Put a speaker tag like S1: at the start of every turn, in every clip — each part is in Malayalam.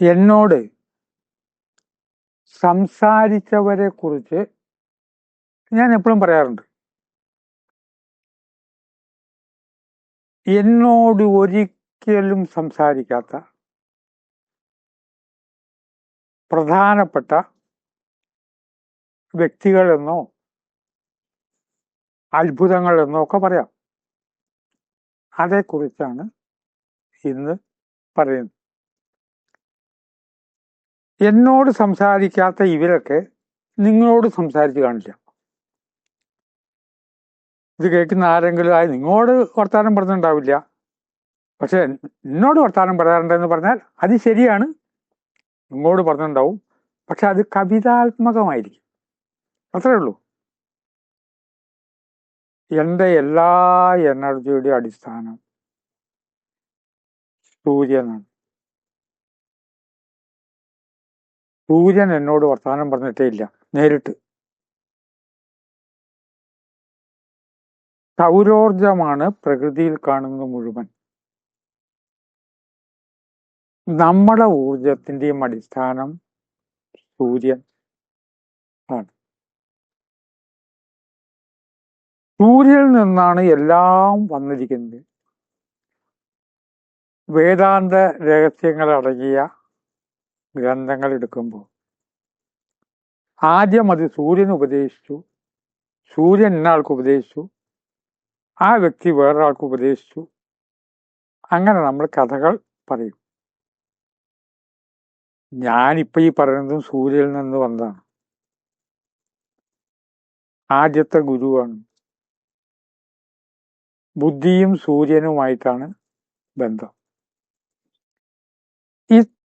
S1: എന്നോട് സംസാരിച്ചവരെ കുറിച്ച് ഞാൻ എപ്പോഴും പറയാറുണ്ട്. എന്നോട് ഒരിക്കലും സംസാരിക്കാത്ത പ്രധാനപ്പെട്ട വ്യക്തികളെന്നോ അത്ഭുതങ്ങളെന്നോ ഒക്കെ പറയാം. അതേക്കുറിച്ചാണ് ഇന്ന് പറയുന്നത്. എന്നോട് സംസാരിക്കാത്ത ഇവരൊക്കെ നിങ്ങളോട് സംസാരിച്ച് കാണില്ല. ഇത് കേൾക്കുന്ന ആരെങ്കിലും ആയി നിങ്ങളോട് വർത്താനം പറഞ്ഞിട്ടുണ്ടാവില്ല. പക്ഷെ എന്നോട് വർത്താനം പറയാറുണ്ടെന്ന് പറഞ്ഞാൽ അത് ശരിയാണ്. നിങ്ങളോട് പറഞ്ഞിട്ടുണ്ടാവും. പക്ഷെ അത് കവിതാത്മകമായിരിക്കും. അത്രേ ഉള്ളൂ. എന്റെ എല്ലാ എനർജിയുടെ അടിസ്ഥാനം സൂര്യനാണ്. സൂര്യൻ എന്നോട് വർത്തമാനം പറഞ്ഞിട്ടേ ഇല്ല. നേരിട്ട്. സൗരോർജമാണ് പ്രകൃതിയിൽ കാണുന്നത് മുഴുവൻ. നമ്മുടെ ഊർജത്തിന്റെയും അടിസ്ഥാനം സൂര്യൻ ആണ്. സൂര്യനിൽ നിന്നാണ് എല്ലാം വന്നിരിക്കുന്നത്. വേദാന്ത രഹസ്യങ്ങൾ അടങ്ങിയ ഗ്രന്ഥങ്ങൾ എടുക്കുമ്പോൾ. ആദ്യം അത് സൂര്യൻ ഉപദേശിച്ചു. സൂര്യൻ ഇന്നയാൾക്ക് ഉപദേശിച്ചു. ആ വ്യക്തി വേറൊരാൾക്ക് ഉപദേശിച്ചു. അങ്ങനെ നമ്മൾ കഥകൾ പറയും. ഞാനിപ്പോ ഈ പറയുന്നതും സൂര്യനിൽ നിന്ന് വന്നതാണ്. ആദ്യത്തെ ഗുരുവാണ്. ബുദ്ധിയും സൂര്യനുമായിട്ടാണ് ബന്ധം.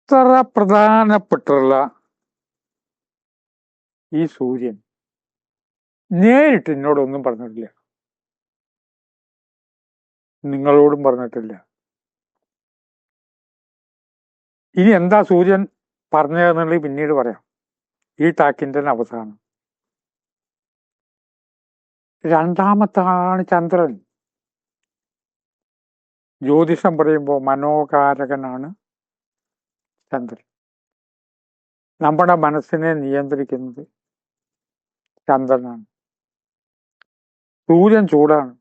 S1: ഇത്ര പ്രധാനപ്പെട്ടുള്ള ഈ സൂര്യൻ നേരിട്ട് എന്നോടൊന്നും പറഞ്ഞിട്ടില്ല. നിങ്ങളോടും പറഞ്ഞിട്ടില്ല. ഇനി എന്താ സൂര്യൻ പറഞ്ഞതെന്നുള്ളത് പിന്നീട് പറയാം. ഈ ടാക്കിന്റെ അവസാനം. രണ്ടാമത്താണ് ചന്ദ്രൻ. ജ്യോതിഷം പറയുമ്പോൾ മനോകാരകനാണ്. ചന്ദ്രൻ നമ്മുടെ മനസ്സിനെ നിയന്ത്രിക്കുന്നത് ചന്ദ്രനാണ്. സൂര്യൻ ചൂടാണ്.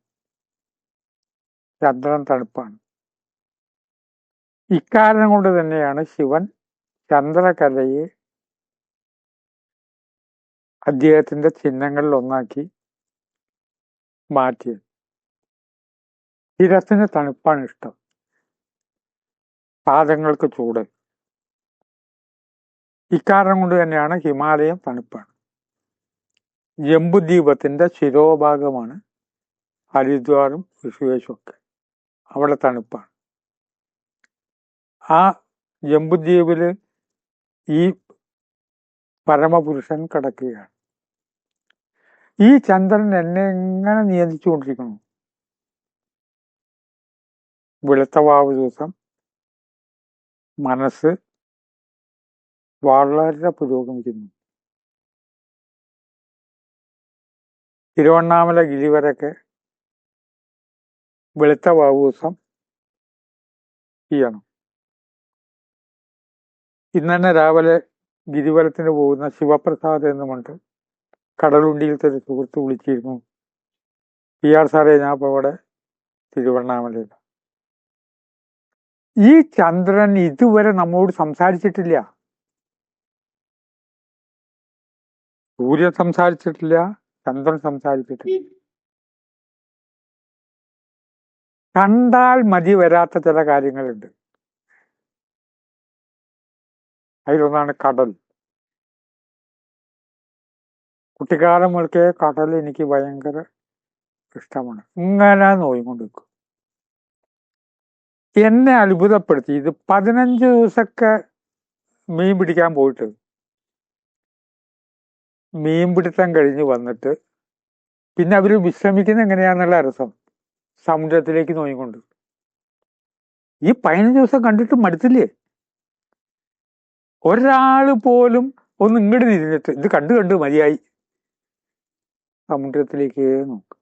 S1: ചന്ദ്രൻ തണുപ്പാണ്. ഇക്കാരണം കൊണ്ട് തന്നെയാണ് ശിവൻ ചന്ദ്രകലയെ അദ്ദേഹത്തിന്റെ ചിഹ്നങ്ങളിൽ ഒന്നാക്കി മാറ്റിയത്. ശിരസിന് തണുപ്പാണ് ഇഷ്ടം. പാദങ്ങൾക്ക് ചൂട്. ഇക്കാരണം കൊണ്ട് തന്നെയാണ് ഹിമാലയം തണുപ്പാണ്. ജംബുദ്വീപത്തിന്റെ ശിരോഭാഗമാണ് ഹരിദ്വാറും ഋഷികേശും ഒക്കെ. അവിടെ തണുപ്പാണ്. ആ ജംബുദ്വീപിൽ ഈ പരമപുരുഷൻ കിടക്കുകയാണ്. ഈ ചന്ദ്രൻ എന്നെ എങ്ങനെ നിയന്ത്രിച്ചുകൊണ്ടിരിക്കുന്നു? വെളുത്തവാവ് ദിവസം മനസ്സ് വളരെ പുരോഗമിക്കുന്നു തിരുവണ്ണാമല ഗിരിവരൊക്കെ വെളുത്ത വാവൂസം ചെയ്യണം. ഇന്ന് തന്നെ രാവിലെ ഗിരിവലത്തിന് പോകുന്ന ശിവപ്രസാദ് എന്നുമുണ്ട് കടലുണ്ടിയിലത്തെ ഒരു സുഹൃത്ത് വിളിച്ചിരുന്നു. പി ആർ സാറേ ഞാൻ ഇപ്പോൾ ഇവിടെ തിരുവണ്ണാമലയിൽ ഈ ചന്ദ്രൻ ഇതുവരെ നമ്മോട് സംസാരിച്ചിട്ടില്ല. സൂര്യൻ സംസാരിച്ചിട്ടില്ല ചന്ദ്രൻ സംസാരിച്ചിട്ടില്ല. കണ്ടാൽ മതി വരാത്ത ചില കാര്യങ്ങളുണ്ട്. അതിലൊന്നാണ് കടൽ. കുട്ടിക്കാലം മുതൽക്കേ കടൽ എനിക്ക് ഭയങ്കര ഇഷ്ടമാണ്. ഇങ്ങനെ നോയിക്കൊണ്ടിരിക്കും. എന്നെ അത്ഭുതപ്പെടുത്തി. ഇത് പതിനഞ്ച് ദിവസമൊക്കെ മീൻ പിടിക്കാൻ പോയിട്ട് മീൻ പിടുത്തം കഴിഞ്ഞ് വന്നിട്ട് പിന്നെ അവർ വിശ്രമിക്കുന്ന എങ്ങനെയാന്നുള്ള രസം സമുദ്രത്തിലേക്ക് നോയിക്കൊണ്ട്. ഈ പതിനഞ്ച് ദിവസം കണ്ടിട്ട് മടുത്തില്ലേ? ഒരാൾ പോലും ഒന്ന് ഇങ്ങോട്ട് തിരിഞ്ഞിട്ട് ഇത് കണ്ടു കണ്ടു മതിയായി. സമുദ്രത്തിലേക്ക് നോക്ക്.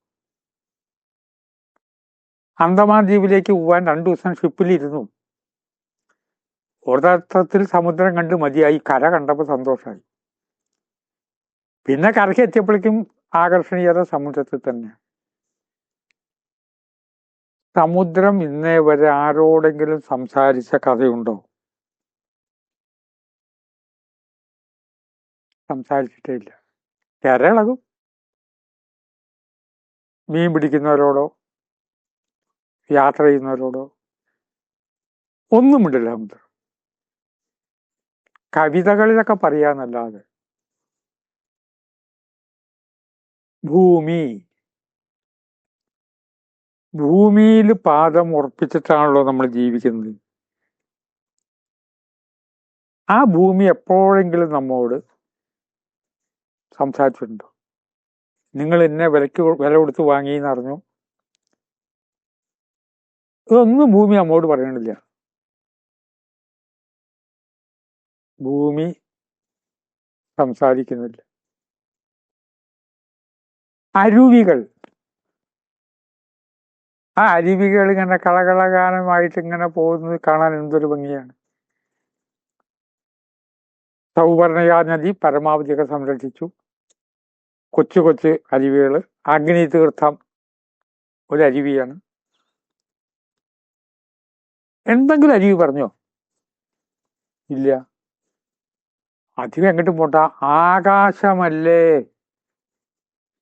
S1: അന്തമാൻ ദ്വീപിലേക്ക് പോവാൻ രണ്ടു ദിവസം ഷിപ്പിലിരുന്നു. ഒരർത്ഥത്തിൽ സമുദ്രം കണ്ട് മതിയായി. കര കണ്ടപ്പോൾ സന്തോഷമായി പിന്നെ കരയ്ക്ക് എത്തിയപ്പോഴേക്കും ആകർഷണീയത സമുദ്രത്തിൽ തന്നെ. സമുദ്രം ഇന്നേ വരെ ആരോടെങ്കിലും സംസാരിച്ച കഥയുണ്ടോ? സംസാരിച്ചിട്ടേ ഇല്ല. കരളകും. മീൻ പിടിക്കുന്നവരോടോ? യാത്ര ചെയ്യുന്നവരോടോ? ഒന്നും മിണ്ടില്ല സമുദ്രം. കവിതകളിലൊക്കെ പറയാന്നല്ലാതെ. ഭൂമി. ഭൂമിയിൽ പാദം ഉറപ്പിച്ചിട്ടാണല്ലോ നമ്മൾ ജീവിക്കുന്നത്. ആ ഭൂമി എപ്പോഴെങ്കിലും നമ്മോട് സംസാരിച്ചിട്ടുണ്ടോ? നിങ്ങൾ എന്നെ വിലക്ക് വില കൊടുത്ത് വാങ്ങിയെന്ന് അറിഞ്ഞു? ഇതൊന്നും ഭൂമി നമ്മോട് പറയണില്ല. ഭൂമി സംസാരിക്കുന്നില്ല. അരുവികൾ. ആ അരുവികൾ ഇങ്ങനെ കളകളകാലമായിട്ട് ഇങ്ങനെ പോകുന്നത് കാണാൻ എന്തൊരു ഭംഗിയാണ്. സൗവർണയാ നദി പരമാവധിയൊക്കെ സംരക്ഷിച്ചു. കൊച്ചു കൊച്ചു അരുവികൾ. അഗ്നി തീർത്ഥം ഒരു അരുവിയാണ്. എന്തെങ്കിലും അരുവി പറഞ്ഞോ? ഇല്ല. അധികം എങ്ങോട്ടും പോട്ട ആകാശമല്ലേ?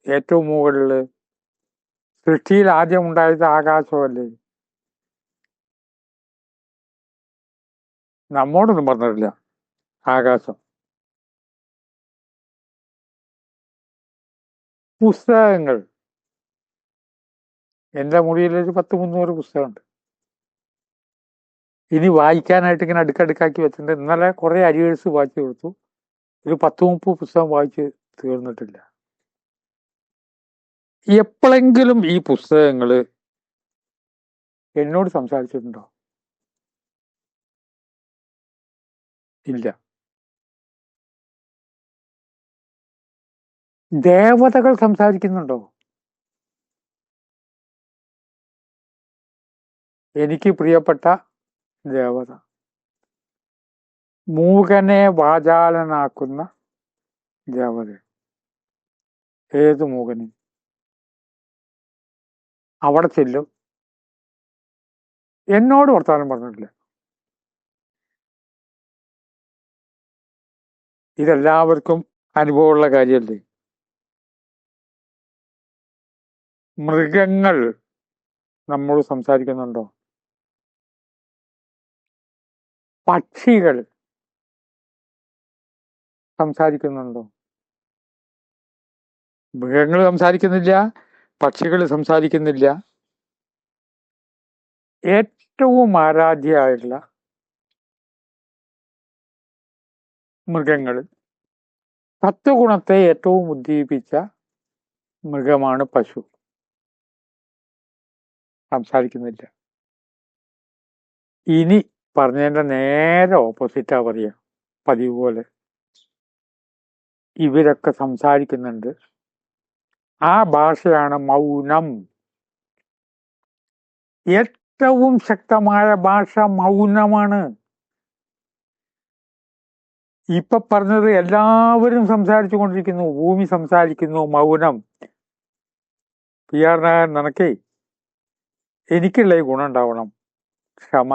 S1: ഏറ്റവും മുകളിൽ സൃഷ്ടിയിൽ ആദ്യം ഉണ്ടായത് ആകാശമല്ലേ? നമ്മോടൊന്നും പറഞ്ഞിട്ടില്ല. ആകാശം. പുസ്തകങ്ങൾ. എന്റെ മുറിയിൽ ഒരു പത്ത് മുന്നൂറ് പുസ്തകമുണ്ട്. ഇനി വായിക്കാനായിട്ട് ഇങ്ങനെ അടുക്കടുക്കാക്കി വെച്ചിട്ടുണ്ട്. ഇന്നലെ കുറെ അരിയേഴ്സ് വായിച്ചു കൊടുത്തു ഒരു പത്ത് മുപ്പത് പുസ്തകം വായിച്ച് തീർന്നിട്ടില്ല. എപ്പോഴെങ്കിലും ഈ പുസ്തകങ്ങൾ എന്നോട് സംസാരിച്ചിട്ടുണ്ടോ? ഇല്ല. ദേവതകൾ സംസാരിക്കുന്നുണ്ടോ? എനിക്ക് പ്രിയപ്പെട്ട ദേവത. മൂകനെ വാചാലനാക്കുന്ന ദേവത ഏത് മൂകനെ? അവിടെ ചെല്ലും. എന്നോട് വർത്തമാനം പറഞ്ഞിട്ടില്ല. ഇതെല്ലാവർക്കും അനുഭവമുള്ള കാര്യമല്ലേ? മൃഗങ്ങൾ നമ്മോട് സംസാരിക്കുന്നുണ്ടോ? പക്ഷികൾ സംസാരിക്കുന്നുണ്ടോ? മൃഗങ്ങൾ സംസാരിക്കുന്നില്ല? പക്ഷികൾ സംസാരിക്കുന്നില്ല. ഏറ്റവും ആരാധ്യമായിട്ടുള്ള മൃഗങ്ങൾ സത്വഗുണത്തെ ഏറ്റവും ഉദ്ദീപിച്ച മൃഗമാണ് പശു. സംസാരിക്കുന്നില്ല. ഇനി പറഞ്ഞതിന്റെ നേരെ ഓപ്പോസിറ്റാ പറയുക പതിവ് പോലെ. ഇവരൊക്കെ സംസാരിക്കുന്നുണ്ട്. ആ ഭാഷയാണ് മൗനം. ഏറ്റവും ശക്തമായ ഭാഷ മൗനമാണ്. ഇപ്പൊ പറഞ്ഞത് എല്ലാവരും സംസാരിച്ചു കൊണ്ടിരിക്കുന്നു. ഭൂമി സംസാരിക്കുന്നു. മൗനം. പി ആർ നായർ നിനക്കേ എനിക്കുള്ള ഈ ഗുണം ഉണ്ടാവണം. ക്ഷമ.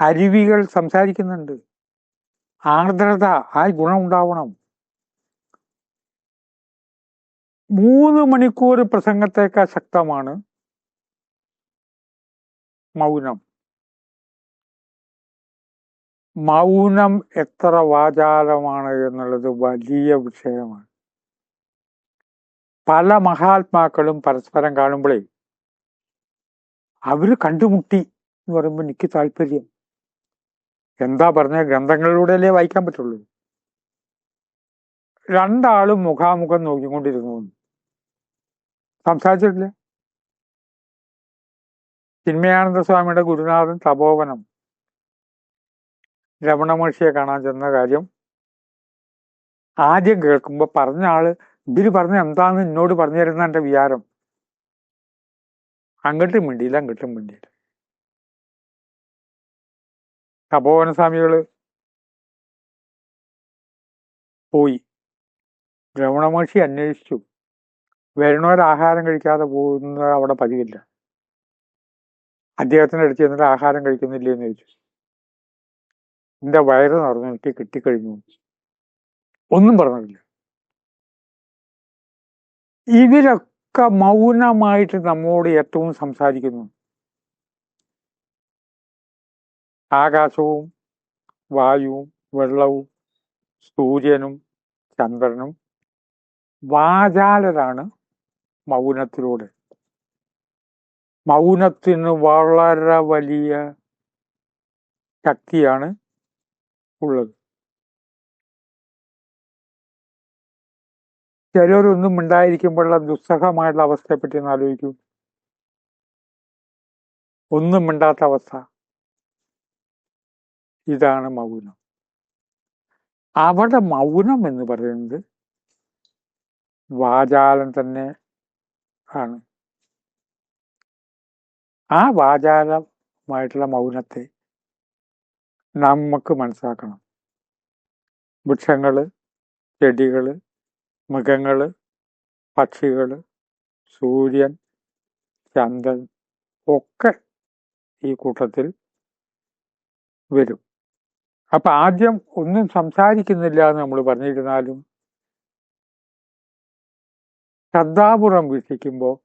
S1: അരുവികൾ സംസാരിക്കുന്നുണ്ട്. ആർദ്രത. ആ ഗുണം ഉണ്ടാവണം. മൂന്ന് മണിക്കൂർ പ്രസംഗത്തേക്കാൾ ശക്തമാണ് മൗനം. മൗനം എത്ര വാചാലമാണ് എന്നുള്ളത് വലിയ വിഷയമാണ്. പല മഹാത്മാക്കളും പരസ്പരം കാണുമ്പോഴേ അവർ കണ്ടുമുട്ടി എന്ന് പറയുമ്പോൾ എനിക്ക് താല്പര്യം. എന്താ പറഞ്ഞ? ഗ്രന്ഥങ്ങളിലൂടെയല്ലേ വായിക്കാൻ പറ്റുള്ളൂ. രണ്ടാളും മുഖാമുഖം നോക്കിക്കൊണ്ടിരുന്നു. സംസാരിച്ചിട്ടില്ല. ചിന്മയാനന്ദ സ്വാമിയുടെ ഗുരുനാഥൻ തപോവനം. രമണ മഹർഷിയെ കാണാൻ ചെന്ന കാര്യം ആദ്യം കേൾക്കുമ്പോൾ പറഞ്ഞ ആൾ ഇവർ പറഞ്ഞ എന്താന്ന് എന്നോട് പറഞ്ഞു തരുന്ന എന്റെ വിചാരം. അങ്ങോട്ടും മിണ്ടിയില്ല അങ്ങോട്ടും മിണ്ടിയില്ല. തപോവന സ്വാമികൾ പോയി. രമണ മഹർഷി അന്വേഷിച്ചു. വരുന്നവർ ആഹാരം കഴിക്കാതെ പോകുന്നത് അവിടെ പതിവില്ല. അദ്ദേഹത്തിന്റെ അടുത്ത് ചെന്നിട്ട് ആഹാരം കഴിക്കുന്നില്ല എന്ന് ചോദിച്ചു. എന്റെ വയറ് നിറഞ്ഞു എനിക്ക് കിട്ടിക്കഴിഞ്ഞു. ഒന്നും പറഞ്ഞില്ല. ഇതിലൊക്കെ മൗനമായിട്ട് നമ്മോട് ഏറ്റവും സംസാരിക്കുന്നു. ആകാശവും വായുവും വെള്ളവും സൂര്യനും ചന്ദ്രനും വാചാലരാണ് മൗനത്തിലൂടെ. മൗനത്തിന് വളരെ വലിയ ശക്തിയാണ് ഉള്ളത്. ചിലരൊന്നും ഉണ്ടായിരിക്കുമ്പോഴുള്ള ദുസ്സഹമായിട്ടുള്ള അവസ്ഥയെപ്പറ്റി ഒന്ന് ആലോചിക്കൂ. ഒന്നും മിണ്ടാത്ത അവസ്ഥ. ഇതാണ് മൗനം. അവിടെ മൗനം എന്ന് പറയുന്നത് വാചാലം തന്നെ ആണ് ആ വാചാലമായിട്ടുള്ള മൗനത്തെ നമുക്ക് മനസ്സിലാക്കണം. വൃക്ഷങ്ങൾ ചെടികൾ മൃഗങ്ങൾ പക്ഷികൾ സൂര്യൻ ചന്ദ്രൻ ഒക്കെ ഈ കൂട്ടത്തിൽ വരും. അപ്പൊ ആദ്യം ഒന്നും സംസാരിക്കുന്നില്ല എന്ന് നമ്മൾ പറഞ്ഞിരുന്നാലും ശ്രദ്ധാപൂർവം വീക്ഷിക്കുമ്പോൾ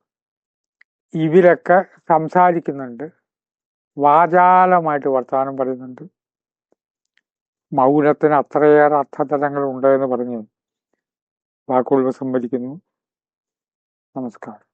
S1: ഇവരൊക്കെ സംസാരിക്കുന്നുണ്ട്. വാചാലമായിട്ട് വർത്തമാനം പറയുന്നുണ്ട്. മൗനത്തിന് അത്രയേറെ അർത്ഥതലങ്ങൾ ഉണ്ട് എന്ന് പറഞ്ഞു വാക്കുകൾ സംഭരിക്കുന്നു. നമസ്കാരം.